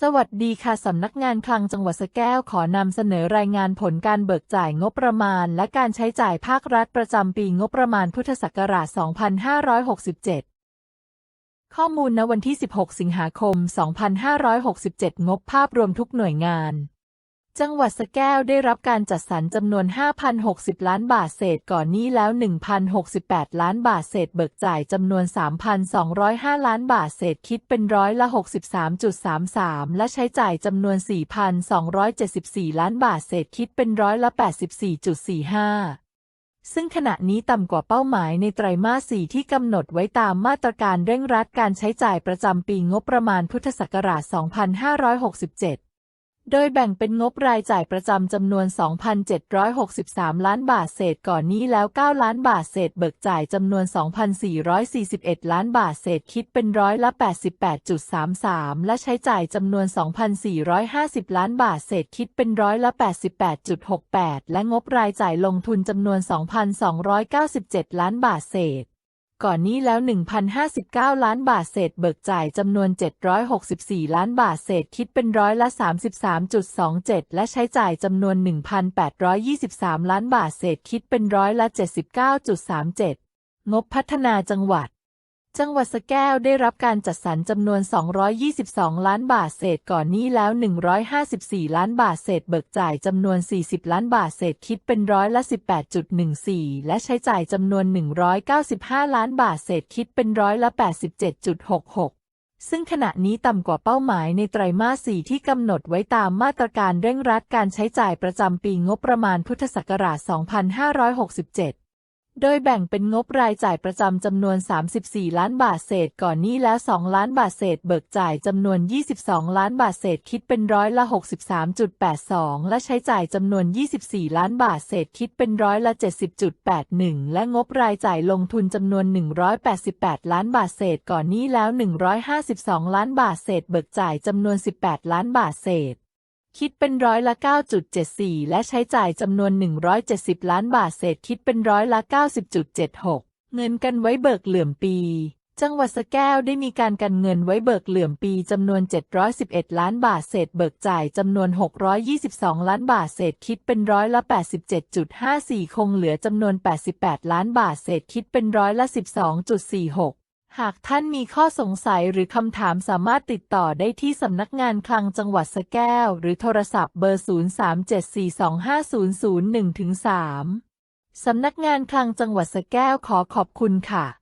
สวัสดีค่ะสำนักงานคลังจังหวัดสะแก้วขอนำเสนอรายงานผลการเบิกจ่ายงบประมาณ และการใช้จ่ายภาครัฐประจำปีงบประมาณพุทธศักราช 2567 ข้อมูลณวันที่ 16 สิงหาคม 2567 งบภาพรวมทุกหน่วยงาน จังหวัดสแก้วได้รับการจัดสรรจำนวน 5,060 ล้านบาทเศษก่อนนี้แล้ว 1,068 ล้านบาทเศษเบิกจ่ายจำนวน 3,205 ล้านบาทเศษคิดเป็นร้อยละ 63.33 และใช้จ่ายจำนวน 4,274 ล้านบาทเศษคิดเป็นร้อยละ 84.45ซึ่งขณะนี้ต่ำกว่าเป้าหมายในไตรมาส 4 ที่กำหนดไว้ตามมาตรการเร่งรัดการใช้จ่ายประจำปีงบประมาณพุทธศักราช 2567 โดยแบ่งเป็นงบรายจ่ายประจำจำนวน 2,763 ล้านบาทเศษก่อนนี้แล้ว 9 ล้านบาทเศษเบิกจ่ายจำนวน 2,441 ล้านบาทเศษคิดเป็นร้อยละ 88.33 และใช้จ่ายจำนวน 2,450 ล้านบาทเศษคิดเป็นร้อยละ 88.68 และงบรายจ่ายลงทุนจำนวน 2,297 ล้านบาทเศษ ก่อนนี้แล้ว 1,059 ล้านบาทเศษเบิกจ่ายจำนวน 764 ล้านบาทเศษคิดเป็นร้อยละ 33.27 และใช้จ่ายจำนวน 1,823 ล้านบาทเศษคิดเป็นร้อยละ 79.37 งบพัฒนาจังหวัด จังหวัดสแก้วได้รับการจัดสรรจำนวน 222 ล้านบาทเศษก่อนนี้แล้ว 154 ล้านบาทเศษเบิกจ่ายจำนวน 40 ล้านบาทเศษคิดเป็นร้อยละ 18.14 และใช้จ่ายจำนวน 195 ล้านบาทเศษคิดเป็นร้อยละ 87.66ซึ่งขณะนี้ต่ำกว่าเป้าหมายในไตรมาส 4 ที่กำหนดไว้ตามมาตรการเร่งรัดการใช้จ่ายประจำปีงบประมาณพุทธศักราช 2567 โดยแบ่งเป็นงบรายจ่ายประจำจำนวน 34 ล้านบาทเศษก่อนหนี้แล้ว 2 ล้านบาทเศษเบิกจ่ายจำนวน 22 ล้านบาทเศษคิดเป็นร้อยละ 63.82 และใช้จ่ายจำนวน 24 ล้านบาทเศษคิดเป็นร้อยละ 70.81 และงบรายจ่ายลงทุนจำนวน 188 ล้านบาทเศษก่อนหนี้แล้ว 152 ล้านบาทเศษเบิกจ่ายจำนวน 18 ล้านบาทเศษ คิดเป็นร้อยละ 9.74 และใช้จ่ายจำนวน 170 ล้านบาทเศษคิดเป็นร้อยละ 90.76 เงินกันไว้เบิกเหลื่อมปี จังหวัดสแก้วได้มีการกันเงินไว้เบิกเหลื่อมปีจำนวน 711 ล้านบาทเศษเบิกจ่ายจำนวน 622 ล้านบาทเศษคิดเป็นร้อยละ 87.54 คงเหลือจำนวน 88 ล้านบาทเศษคิดเป็นร้อยละ 12.46 หากท่านมีข้อสงสัยหรือคำถามสามารถติดต่อได้ที่สำนักงานคลังจังหวัดสแก้ว หรือโทรศัพท์เบอร์ 037425001-3สำนักงานคลังจังหวัดสแก้วขอขอบคุณค่ะ